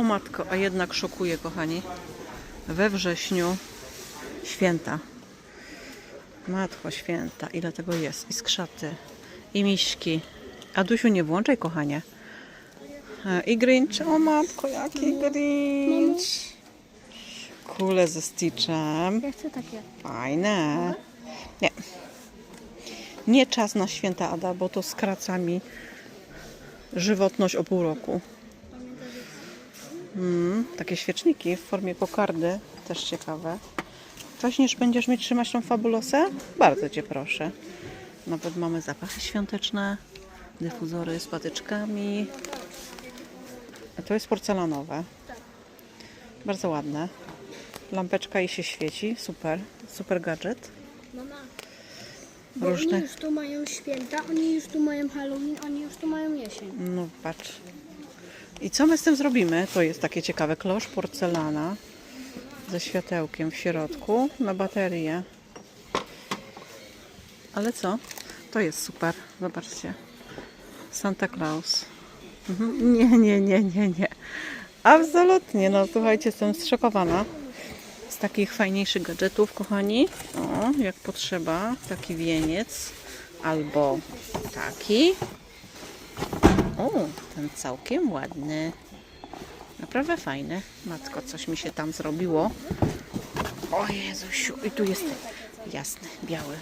O matko, a jednak szokuje, kochani. We wrześniu święta. Matko święta, ile tego jest? I skrzaty, i miśki. Adusiu, nie włączaj, kochanie. E, I Grinch. O matko, jaki Grinch. Kule ze Stitchem. Ja chcę takie. Fajne. Nie. Nie czas na święta Ada, bo to skraca mi żywotność o pół roku. Mm, takie świeczniki w formie kokardy, też ciekawe. Wcześniej będziesz mi trzymać tą fabulosę? Bardzo Cię proszę. Nawet mamy zapachy świąteczne, dyfuzory z patyczkami. A to jest porcelanowe. Bardzo ładne. Lampeczka i się świeci. Super. Super gadżet. Mama. Bo Różne. oni już tu mają święta, oni już tu mają Halloween, oni już tu mają jesień. No patrz. I co my z tym zrobimy? To jest takie ciekawe. Klosz porcelana ze światełkiem w środku na baterię. Ale co? To jest super. Zobaczcie. Santa Claus. Mhm. Nie, nie, nie, nie, nie. Absolutnie. No słuchajcie, jestem zszokowana. Z takich fajniejszych gadżetów, kochani. O, jak potrzeba. Taki wieniec. Albo taki. O, ten całkiem ładny. Naprawdę fajny. Matko, coś mi się tam zrobiło. O Jezusiu. I tu jest jasny, biały.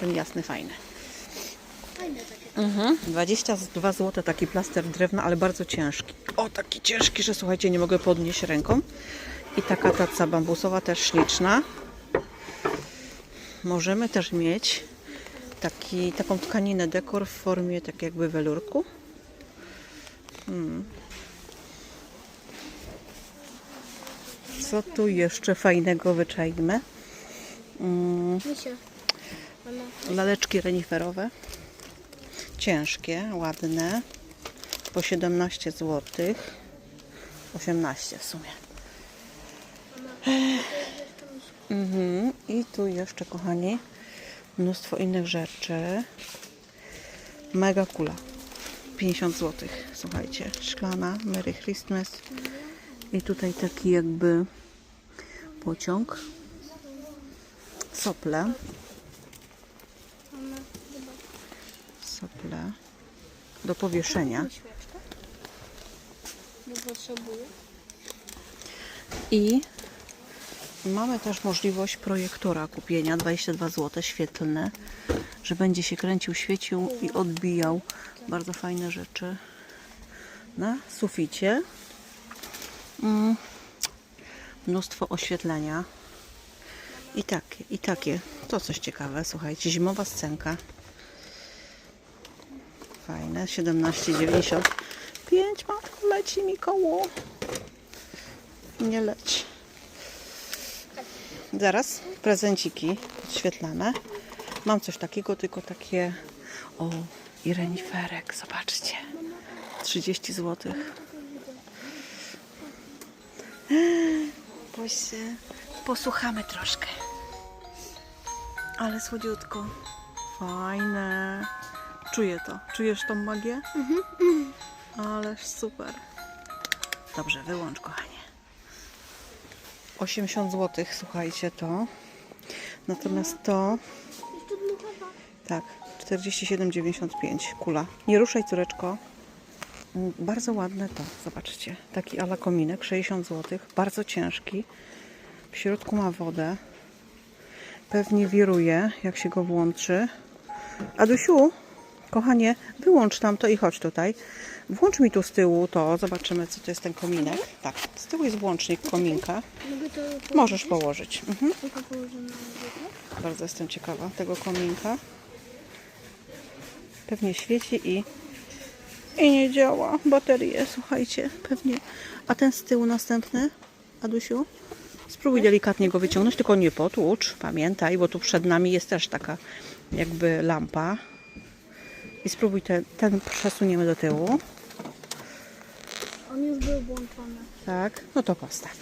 Ten jasny, fajny. Mhm. 22 zł taki plaster drewna, ale bardzo ciężki. O, taki ciężki, że słuchajcie, nie mogę podnieść ręką. I taka taca bambusowa też śliczna. Możemy też mieć taki, taką tkaninę dekor w formie tak jakby welurku. Hmm. Co tu jeszcze fajnego wyczajmy? Mm, laleczki reniferowe. Ciężkie, ładne. Po 17 zł. 18 w sumie. Mhm. I tu jeszcze, kochani, mnóstwo innych rzeczy. Mega kula. 50 zł. Słuchajcie, szklana, Merry Christmas. I tutaj taki jakby pociąg. Sople. Sople. Do powieszenia. I mamy też możliwość projektora kupienia 22 zł świetlne, że będzie się kręcił, świecił i odbijał bardzo fajne rzeczy na suficie. Mm. Mnóstwo oświetlenia. I takie, i takie. To coś ciekawe, słuchajcie, zimowa scenka. Fajne, 17,95. Matko, leci mi koło. Nie leć. Zaraz, prezenciki podświetlane. Mam coś takiego, tylko takie... O, i reniferek, zobaczcie. 30 zł. Bo się posłuchamy troszkę. Ale słodziutko. Fajne. Czuję to. Czujesz tą magię? Ależ super. Dobrze, wyłącz, kochanie. 80 zł, słuchajcie, to. Natomiast to. Tak, 47,95 kula. Nie ruszaj, córeczko. Mm, Bardzo ładne to, zobaczcie. Taki ala kominek, 60 zł. Bardzo ciężki. W środku ma wodę. Pewnie wiruje, jak się go włączy. Adusiu, kochanie, wyłącz tam to i chodź tutaj. Włącz mi tu z tyłu to, zobaczymy co to jest ten kominek. Tak, z tyłu jest włącznik kominka. Możesz położyć. Mhm. Bardzo jestem ciekawa tego kominka. Pewnie świeci i, i nie działa. Baterie, słuchajcie, pewnie. A ten z tyłu następny, Adusiu? Spróbuj delikatnie go wyciągnąć, tylko nie potłucz, pamiętaj, bo tu przed nami jest też taka jakby lampa. I spróbuj ten, ten przesuniemy do tyłu. On już był włączony. Tak, no to postaw.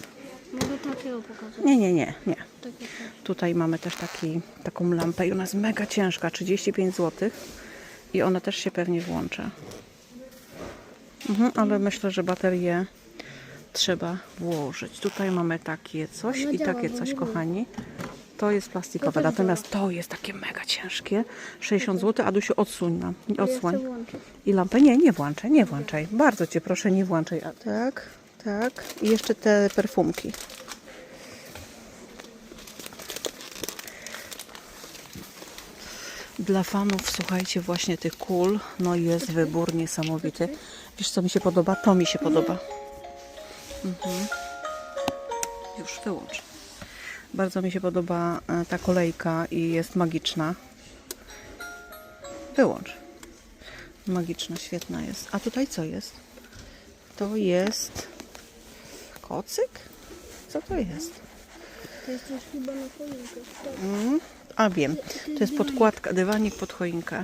Mogę takiego pokazać. Nie, nie, nie, nie. Takie coś. Tutaj mamy też taki, taką lampę i ona jest mega ciężka, 35 zł. I ona też się pewnie włączy. Mhm, ale myślę, że baterie trzeba włożyć. Tutaj mamy takie coś i takie coś, kochani. To jest plastikowe, natomiast to jest takie mega ciężkie. 60 zł, Adusiu, odsuń nam. Odsłoń. I lampę? Nie, nie włączaj, nie włączaj. Bardzo Cię proszę, nie włączaj. A tak, tak. I jeszcze te perfumki. Dla fanów, słuchajcie, właśnie tych kul, no jest wybór niesamowity. Wiesz, co mi się podoba? To mi się podoba. Mhm. Już wyłącz. Bardzo mi się podoba e, ta kolejka i jest magiczna. Wyłącz. Magiczna, świetna jest. A tutaj co jest? To jest kocyk? Co to jest? To jest też chyba na choinkę. Mm, a wiem, to jest podkładka, dywanik pod choinkę.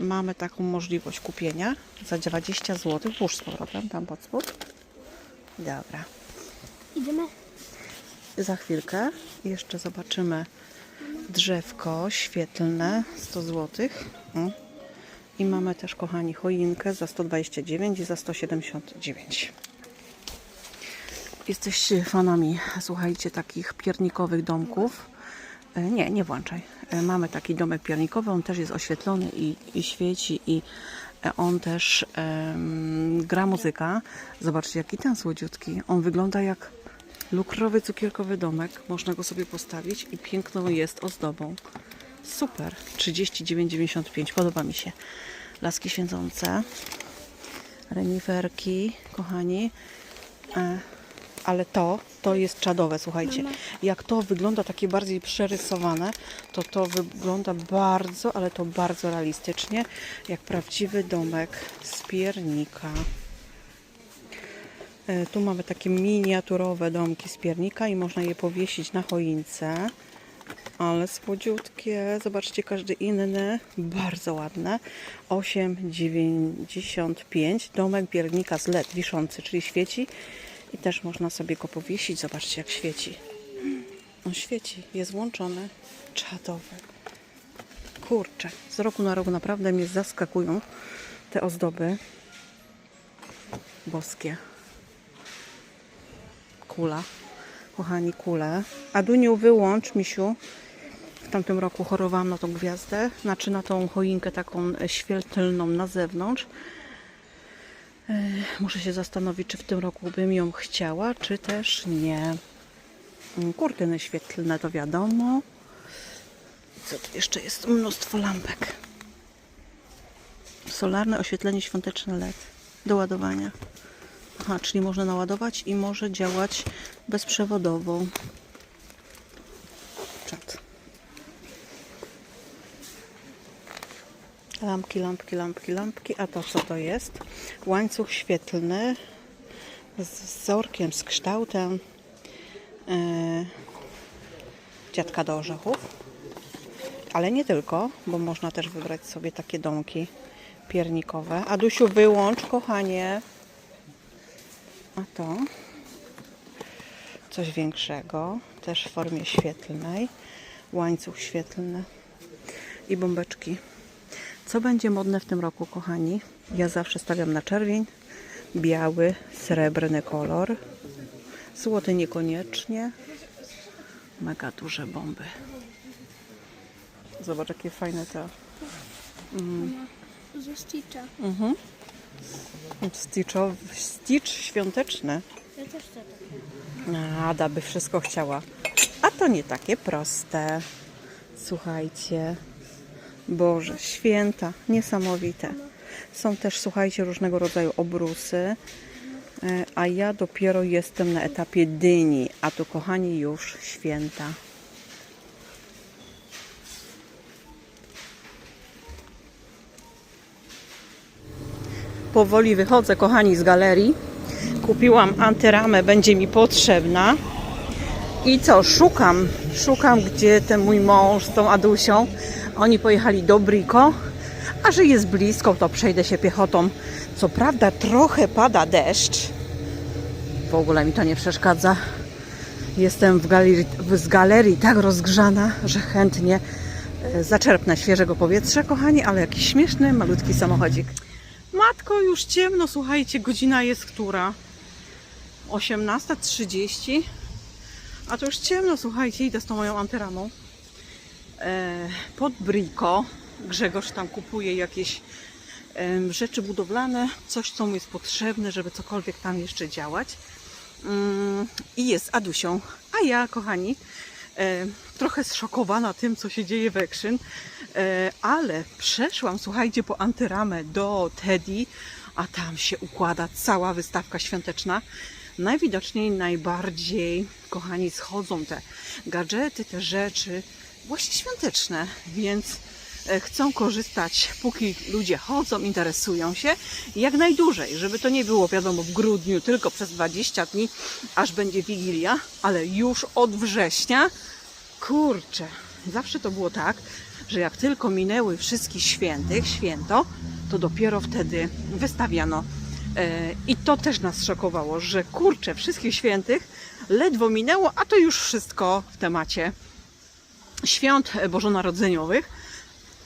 Mamy taką możliwość kupienia za 20 zł. Włóż z powrotem tam pod spód. Dobra. Idziemy? Za chwilkę jeszcze zobaczymy drzewko świetlne 100 zł. I mamy też, kochani, choinkę za 129 i za 179. Jesteście fanami, słuchajcie, takich piernikowych domków. E, Nie, nie włączaj. E, Mamy taki domek piernikowy, on też jest oświetlony i, i świeci i e, on też em, gra muzyka. Zobaczcie, jaki ten słodziutki. On wygląda jak lukrowy, cukierkowy domek. Można go sobie postawić i piękną jest ozdobą. Super. 39,95. Podoba mi się. Laski świecące. Reniferki, kochani. E, ale to, to jest czadowe, słuchajcie. Jak to wygląda takie bardziej przerysowane, to to wygląda bardzo, ale to bardzo realistycznie, jak prawdziwy domek z piernika. E, Tu mamy takie miniaturowe domki z piernika i można je powiesić na choince. Ale słodziutkie, zobaczcie każdy inny, bardzo ładne. 8,95 domek piernika z LED wiszący, czyli świeci i też można sobie go powiesić. Zobaczcie jak świeci. On świeci, jest włączony. Czadowy. Kurczę, z roku na rok naprawdę mnie zaskakują te ozdoby boskie. Kula. Kochani, kule. Aduniu, wyłącz, misiu. W tamtym roku chorowałam na tą gwiazdę, znaczy na tą choinkę taką e, świetlną na zewnątrz. Muszę się zastanowić, czy w tym roku bym ją chciała, czy też nie. Mm, Kurtyny świetlne to wiadomo. Co tu jeszcze jest? Mnóstwo lampek. Solarne oświetlenie świąteczne LED do ładowania. Aha, czyli można naładować i może działać bezprzewodowo. Lampki, lampki, lampki, lampki. A to co to jest? Łańcuch świetlny z wzorkiem, z kształtem e, dziadka do orzechów. Ale nie tylko, bo można też wybrać sobie takie domki piernikowe. Adusiu, wyłącz, kochanie. A to coś większego, też w formie świetlnej. Łańcuch świetlny i bombeczki. Co będzie modne w tym roku, kochani? Ja zawsze stawiam na czerwień, biały, srebrny kolor. Złoty niekoniecznie. Mega duże bomby. Zobacz, jakie fajne te. Ze Stitcha. Mhm. Stitch świąteczny. Ja też chcę takie. Ada by wszystko chciała. A to nie takie proste. Słuchajcie. Boże, święta, niesamowite. Są też, słuchajcie, różnego rodzaju obrusy. E, A ja dopiero jestem na etapie dyni, a tu, kochani, już święta. Powoli wychodzę, kochani, z galerii. Kupiłam antyramę, będzie mi potrzebna. I co, szukam, szukam, gdzie ten mój mąż z tą Adusią. Oni pojechali do Briko, a że jest blisko, to przejdę się piechotą. Co prawda trochę pada deszcz. W ogóle mi to nie przeszkadza. Jestem w galerii, z galerii tak rozgrzana, że chętnie e, zaczerpnę świeżego powietrza, kochani, ale jakiś śmieszny, malutki samochodzik. Matko, już ciemno, słuchajcie, godzina jest która? 18.30. A to już ciemno, słuchajcie, idę z tą moją antyramą. E, pod Briko. Grzegorz tam kupuje jakieś rzeczy budowlane, coś co mu jest potrzebne, żeby cokolwiek tam jeszcze działać. Mm, I jest Adusią. A ja, kochani, e, trochę zszokowana tym, co się dzieje w Action, e, ale przeszłam, słuchajcie, po antyramę do Teddy, a tam się układa cała wystawka świąteczna. Najwidoczniej najbardziej, kochani, schodzą te gadżety, te rzeczy właśnie świąteczne, więc e, chcą korzystać, póki ludzie chodzą, interesują się, jak najdłużej, żeby to nie było, wiadomo, w grudniu, tylko przez 20 dni, aż będzie Wigilia, ale już od września, kurczę, zawsze to było tak, że jak tylko minęły wszystkich świętych, święto, to dopiero wtedy wystawiano. E, I to też nas szokowało, że kurczę, wszystkich świętych ledwo minęło, a to już wszystko w temacie świąt bożonarodzeniowych.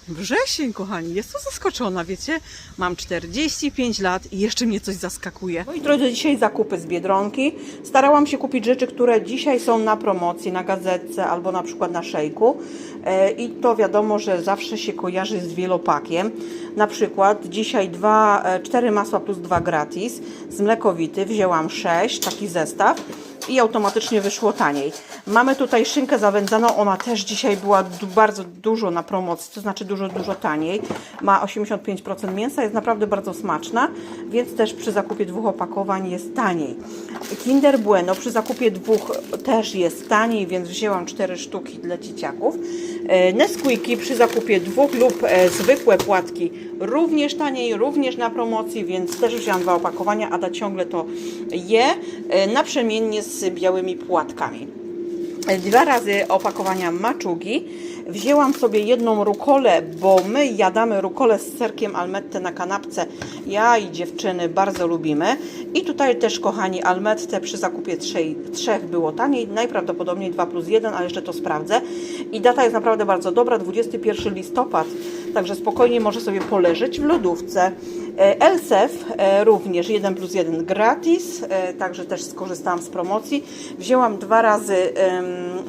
Wrzesień, kochani, jest to zaskoczona, wiecie? Mam 45 lat i jeszcze mnie coś zaskakuje. Moi drodzy, dzisiaj zakupy z Biedronki. Starałam się kupić rzeczy, które dzisiaj są na promocji, na gazetce albo na przykład na szejku. E, I to wiadomo, że zawsze się kojarzy z wielopakiem. Na przykład dzisiaj dwa, e, cztery masła plus dwa gratis. Z mlekowity wzięłam 6, taki zestaw i automatycznie wyszło taniej. Mamy tutaj szynkę zawędzaną, ona też dzisiaj była bardzo dużo na promocji, to znaczy dużo, dużo taniej. Ma 85% mięsa, jest naprawdę bardzo smaczna, więc też przy zakupie dwóch opakowań jest taniej. Kinder Bueno przy zakupie dwóch też jest taniej, więc wzięłam cztery sztuki dla dzieciaków. E, Nesquiki przy zakupie dwóch lub e, zwykłe płatki również taniej, również na promocji, więc też wzięłam dwa opakowania, Ada ciągle to je e, naprzemiennie z białymi płatkami. Dwa razy opakowania maczugi. Wzięłam sobie jedną rukolę, bo my jadamy rukolę z serkiem almette na kanapce. Ja i dziewczyny bardzo lubimy. I tutaj też, kochani, almette przy zakupie trzej, trzech było taniej. Najprawdopodobniej 2 plus 1, ale jeszcze to sprawdzę. I data jest naprawdę bardzo dobra, 21 listopad. Także spokojnie może sobie poleżeć w lodówce. E, Elsef e, również 1 plus 1 gratis, e, także też skorzystałam z promocji. Wzięłam dwa razy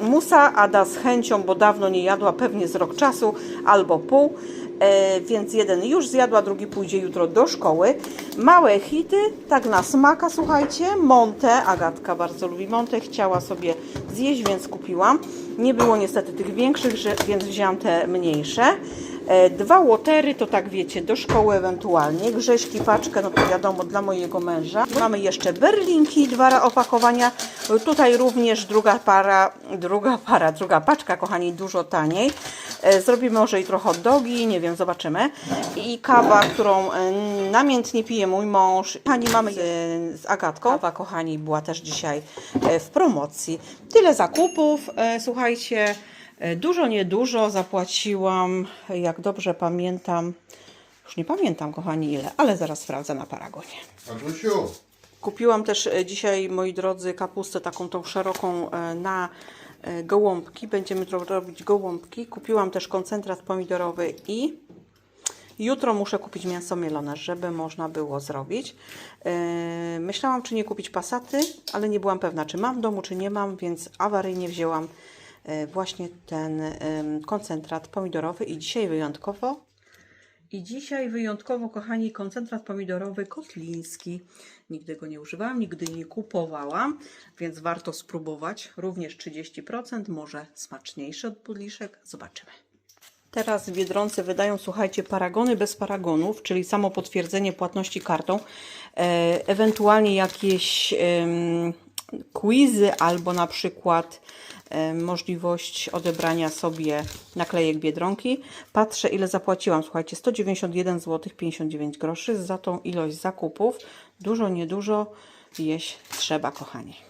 musa, Ada z chęcią, bo dawno nie jadła, pewnie z rok czasu albo pół. Więc jeden już zjadła, drugi pójdzie jutro do szkoły. Małe hity, tak na smaka, słuchajcie. Monte, Agatka bardzo lubi Monte, chciała sobie zjeść, więc kupiłam. Nie było niestety tych większych, więc wzięłam te mniejsze. E, Dwa łotery, to tak wiecie, do szkoły ewentualnie. Grześki, paczkę, no to wiadomo, dla mojego męża. Mamy jeszcze berlinki, dwa opakowania. Tutaj również druga para, druga para, druga paczka, kochani, dużo taniej. E, Zrobimy może i trochę dogi, nie wiem, zobaczymy. I kawa, którą e, namiętnie pije mój mąż. Kochani, mamy z Agatką. Kawa, kochani, była też dzisiaj w promocji. Tyle zakupów, słuchajcie. E, Dużo, niedużo zapłaciłam, jak dobrze pamiętam, już nie pamiętam, kochani, ile, ale zaraz sprawdzę na paragonie. Kupiłam też e, dzisiaj, moi drodzy, kapustę taką tą szeroką e, na gołąbki. Będziemy robić gołąbki. Kupiłam też koncentrat pomidorowy i jutro muszę kupić mięso mielone, żeby można było zrobić. Myślałam, czy nie kupić pasaty, ale nie byłam pewna, czy mam w domu, czy nie mam, więc awaryjnie wzięłam właśnie ten koncentrat pomidorowy i dzisiaj wyjątkowo i dzisiaj wyjątkowo, kochani, koncentrat pomidorowy kotliński. Nigdy go nie używałam, nigdy nie kupowałam, więc warto spróbować. Również 30%, może smaczniejszy od pudliszek. Zobaczymy. Teraz w Biedronce wydają, słuchajcie, paragony bez paragonów, czyli samo potwierdzenie płatności kartą, e, ewentualnie jakieś quizy albo na przykład e, możliwość odebrania sobie naklejek Biedronki. Patrzę ile zapłaciłam, słuchajcie, 191 zł 59 groszy za tą ilość zakupów. Dużo, niedużo jeść trzeba, kochani.